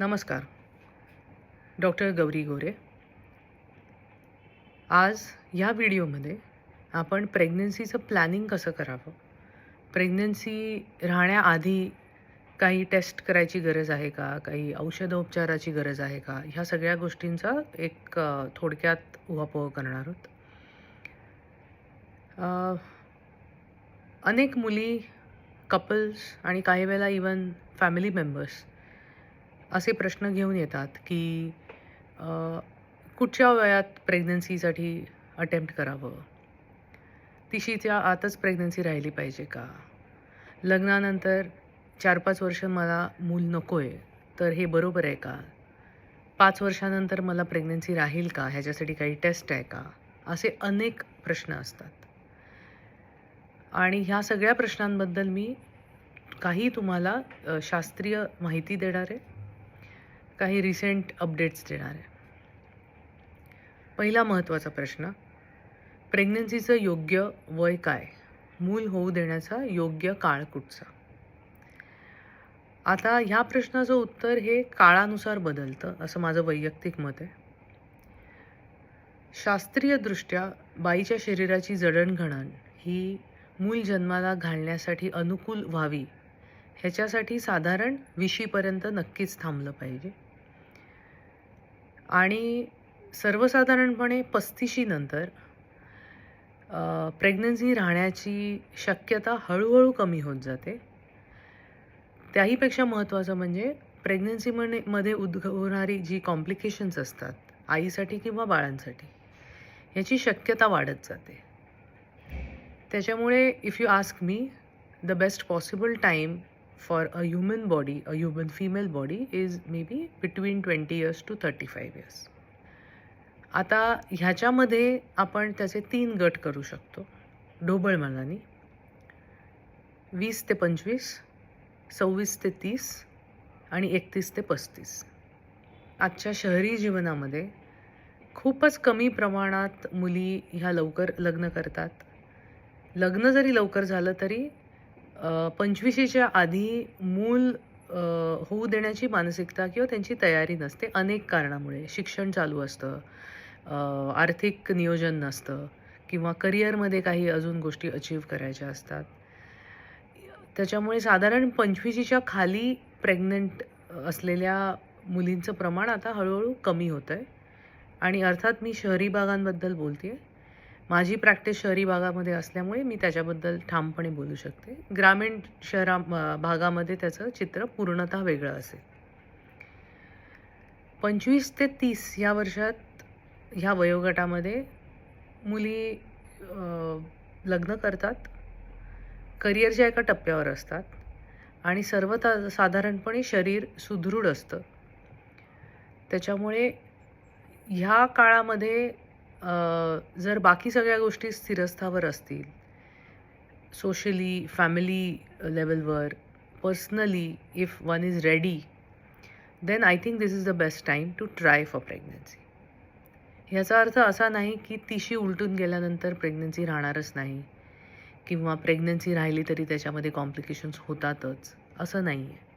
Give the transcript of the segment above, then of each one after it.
नमस्कार. डॉक्टर गौरी गोरे. आज ह्या व्हिडिओमध्ये आपण प्रेग्नन्सीचं प्लॅनिंग कसं करावं? प्रेग्नन्सी राहण्याआधी काही टेस्ट करायची गरज आहे का? काही औषधोपचाराची गरज आहे का? ह्या सगळ्या गोष्टींचा एक थोडक्यात उहापोह करणार आहोत. अनेक मुली कपल्स आणि काही वेळेला इवन फॅमिली मेंबर्स असे प्रश्न घेऊन येतात की कुठच्या वयात प्रेग्नन्सीसाठी अटेम्प्ट करावं? तिशीच्या आतच प्रेग्नन्सी राहिली पाहिजे का? लग्नानंतर चार पाच वर्ष मला मूल नको आहे तर हे बरोबर आहे का? पाच वर्षानंतर मला प्रेग्नन्सी राहील का? ह्याच्यासाठी काही टेस्ट आहे का? असे अनेक प्रश्न असतात. आणि ह्या सगळ्या प्रश्नांबद्दल मी काही तुम्हाला शास्त्रीय माहिती देणार आहे. काही रिसेंट अपडेट्स देणार आहे. पहिला महत्त्वाचा प्रश्न प्रेग्नन्सीचं योग्य वय काय? मूल होऊ देण्याचा योग्य काळ कुठचा? आता ह्या प्रश्नाचं उत्तर हे काळानुसार बदलतं असं माझं वैयक्तिक मत आहे. शास्त्रीयदृष्ट्या बाईच्या शरीराची जडणघडण ही मूल जन्माला घालण्यासाठी अनुकूल व्हावी ह्याच्यासाठी साधारण विशीपर्यंत नक्कीच थांबलं पाहिजे. आणि सर्वसाधारणपणे पस्तीशीनंतर प्रेग्नन्सी राहण्याची शक्यता हळूहळू कमी होत जाते. त्याहीपेक्षा महत्त्वाचं म्हणजे प्रेग्नन्सी मध्ये उद्भवणारी जी कॉम्प्लिकेशन्स असतात आईसाठी किंवा बाळांसाठी ह्याची शक्यता वाढत जाते. त्याच्यामुळे if you ask me the best possible time for a human body a human female body is may be between twenty years to thirty five years आता ह्याच्यामध्ये आपण त्याचे तीन गट करू शकतो. ढोबळ मनाने वीस ते पंचवीस सव्वीस ते तीस आणि एकतीस ते पस्तीस. आजच्या शहरी जीवनामध्ये खूपच कमी प्रमाणात मुली ह्या लवकर लग्न करतात. लग्न जरी लवकर झालं तरी पंचवीशीच्या आधी मूल होऊ देण्याची मानसिकता किंवा त्यांची तयारी नसते. अनेक कारणामुळे. शिक्षण चालू असतं. आर्थिक नियोजन नसतं. किंवा करिअरमध्ये काही अजून गोष्टी अचीव करायच्या असतात. त्याच्यामुळे साधारण पंचवीशीच्या खाली प्रेग्नंट असलेल्या मुलींचं प्रमाण आता हळूहळू कमी होतं आहे आणि अर्थात मी शहरी भागांबद्दल बोलते आहे माझी प्रॅक्टिस शहरी भागामध्ये असल्यामुळे मी त्याच्याबद्दल ठामपणे बोलू शकते. ग्रामीण शहरा भागामध्ये त्याचं चित्र पूर्णतः वेगळं असेल. पंचवीस ते तीस या वर्षात ह्या वयोगटामध्ये मुली लग्न करतात. करिअरच्या एका टप्प्यावर असतात. आणि सर्व साधारणपणे शरीर सुदृढ असतं. त्याच्यामुळे ह्या काळामध्ये जर बाकी सगळ्या गोष्टी स्थिरस्थावर असतील सोशली फॅमिली लेवलवर personally if one is ready then I think this is the best time to try for pregnancy ह्याचा अर्थ असा नाही की तिशी उलटून गेल्यानंतर प्रेग्नन्सी राहणारच नाही किंवा प्रेग्नन्सी राहिली तरी त्याच्यामध्ये कॉम्प्लिकेशन्स होतातच असं नाही आहे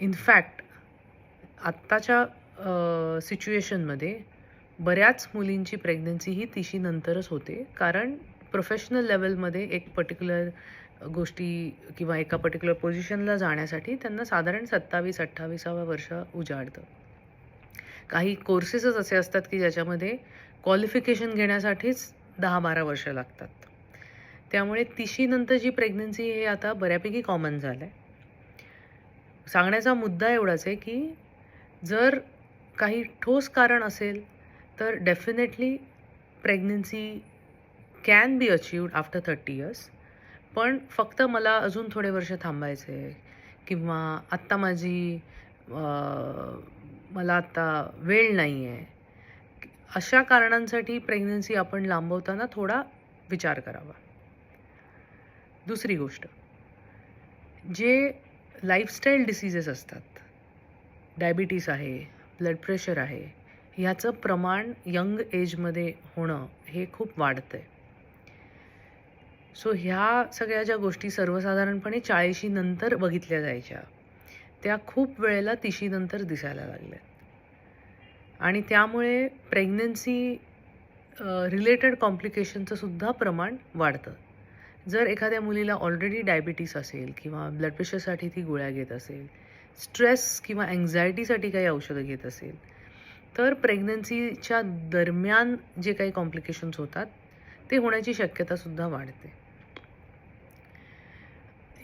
इनफॅक्ट आत्ताच्या सिच्युएशनमध्ये बऱ्याच मुलींची प्रेग्नन्सी ही तिशी नंतरच होते. कारण प्रोफेशनल लेवलमध्ये एक पर्टिक्युलर गोष्टी किंवा एका पर्टिक्युलर पोझिशनला जाण्यासाठी त्यांना साधारण सत्तावीस अठ्ठावीसाव्या वर्ष उजाडतं. काही कोर्सेसच असे असतात की ज्याच्यामध्ये क्वालिफिकेशन घेण्यासाठीच दहा बारा वर्ष लागतात. त्यामुळे तिशीनंतरची प्रेग्नन्सी हे आता बऱ्यापैकी कॉमन झालं आहे सांगण्याचा मुद्दा एवढाच आहे की जर काही ठोस कारण असेल तर definitely pregnancy can be achieved after thirty years पण फक्त मला अजून थोडे वर्ष थांबायचे आहे. किंवा आत्ता माझी मला आत्ता वेळ नाही आहे. अशा कारणांसाठी प्रेग्नन्सी आपण लांबवताना थोडा विचार करावा. दुसरी गोष्ट जे लाईफस्टाईल डिसिजेस असतात डायबिटीस आहे ब्लड प्रेशर आहे ह्याचं प्रमाण यंग एजमध्ये होणं हे खूप वाढतं आहे सो ह्या सगळ्या ज्या गोष्टी सर्वसाधारणपणे चाळीशी नंतर बघितल्या जायच्या त्या खूप वेळेला तिशीनंतर दिसायला लागल्या आणि त्यामुळे प्रेग्नन्सी रिलेटेड कॉम्प्लिकेशनचं सुद्धा प्रमाण वाढतं. जर एखाद्या मुलीला ऑलरेडी डायबिटीस असेल किंवा ब्लड प्रेशरसाठी ती गोळ्या घेत असेल स्ट्रेस किंवा अँझायटीसाठी काही औषधं घेत असेल तर प्रेग्नन्सीच्या दरम्यान जे काही कॉम्प्लिकेशन्स होतात ते होण्याची शक्यतासुद्धा वाढते.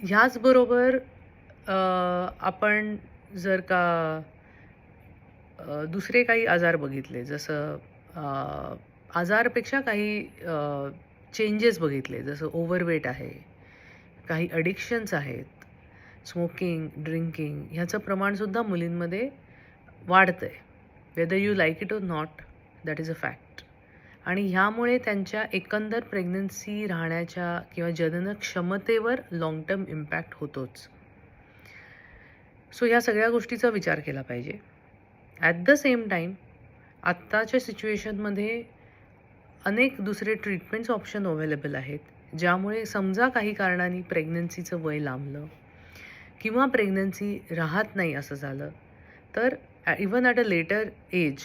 ह्याचबरोबर आपण जर का दुसरे काही आजार बघितले जसं आजारपेक्षा काही चेंजेस बघितले जसं ओव्हरवेट आहे काही अडिक्शन्स आहेत स्मोकिंग ड्रिंकिंग ह्याचं प्रमाणसुद्धा मुलींमध्ये वाढतं आहे whether you like it or not that is a fact आणि ह्यामुळे त्यांच्या एकंदर प्रेग्नन्सी राहण्याच्या किंवा जनन क्षमतेवर लाँग टर्म इम्पॅक्ट होतोच. सो ह्या सगळ्या गोष्टीचा विचार केला पाहिजे. ॲट द सेम टाईम आत्ताच्या सिच्युएशनमध्ये अनेक दुसरे ट्रीटमेंट्स ऑप्शन अवेलेबल आहेत ज्यामुळे समजा काही कारणाने प्रेग्नन्सीचं वय लांबलं किंवा प्रेग्नन्सी राहत नाही असं झालं तर even at a later age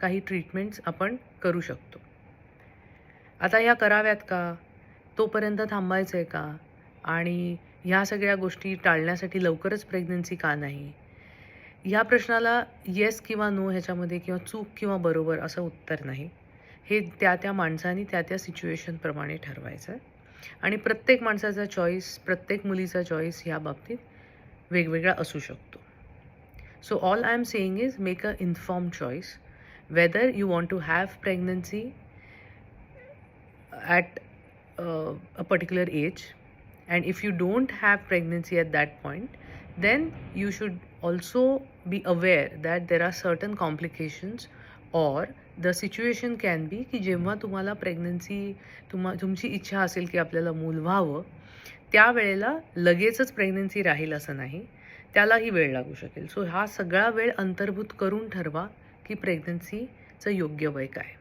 काही ट्रीटमेंट्स आपण करू शकतो. आता ह्या कराव्यात का? तोपर्यंत थांबायचं आहे का? आणि ह्या सगळ्या गोष्टी टाळण्यासाठी लवकरच प्रेग्नन्सी का नाही? ह्या प्रश्नाला येस किंवा नो ह्याच्यामध्ये किंवा चूक किंवा बरोबर असं उत्तर नाही. हे त्या त्या माणसानी त्या त्या सिच्युएशनप्रमाणे ठरवायचं आहे आणि प्रत्येक माणसाचा चॉईस प्रत्येक मुलीचा चॉईस ह्या बाबतीत वेगवेगळा असू शकतो. So, all I am saying is make an informed choice whether you want to have pregnancy at uh, a particular age and if you don't have pregnancy at that point then you should also be aware that there are certain complications or the situation can be की जेव्हा तुम्हाला pregnancy तुम्हा तुमची इच्छा असेल की आपल्याला मूल व्हावं त्यावेळेला लगेचच प्रेग्नन्सी राहील असं नाही त्यालाही वेळ लागू शकेल. सो हा सगळा वेळ अंतर्भूत करून ठरवा की प्रेग्नन्सीचं योग्य वय काय.